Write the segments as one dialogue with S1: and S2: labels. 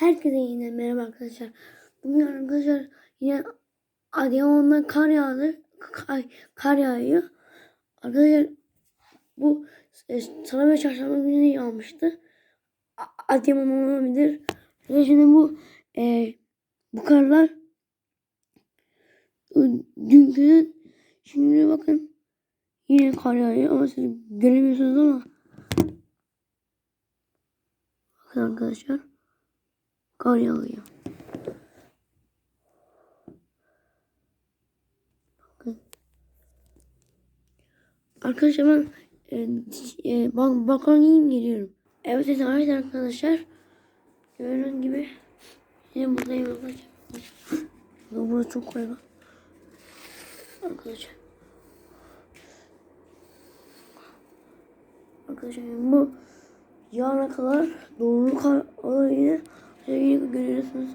S1: Herkese yine merhaba arkadaşlar. Bugün arkadaşlar yine Adıyaman'dan kar yağdı. Kar, kar yağıyor. Arkadaşlar bu e, salı ve çarşamba günü yağmıştı. Adıyaman olabilir. Ve şimdi bu e, bu karlar ı, dünkünün şimdi bakın yine kar yağıyor ama siz göremiyorsunuz ama bakın arkadaşlar kar yağıyor. Bakın. Arkadaşlar ben e, e, bak bakan giyim geliyorum. Evet evet arkadaşlar. Gördüğünüz gibi yine buradayım arkadaşlar. Burası çok kaygan. Arkadaşlar. Arkadaşlar bu yarına kadar doğru kar olayını yine görüyorsunuz.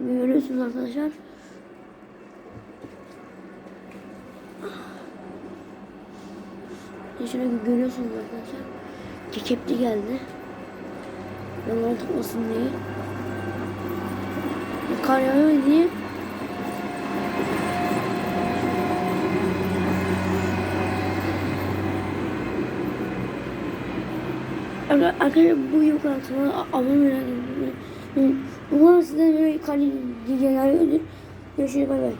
S1: Görüyorsunuz arkadaşlar. Ya Şöyle görüyorsunuz arkadaşlar. Kekepli geldi. Yanlar tutmasın diye. Kar yağıyor diye. Arkadaşlar bu yok altına ediyorum. Umarım sizden böyle kar geceler olur. Görüşürüz bay bay.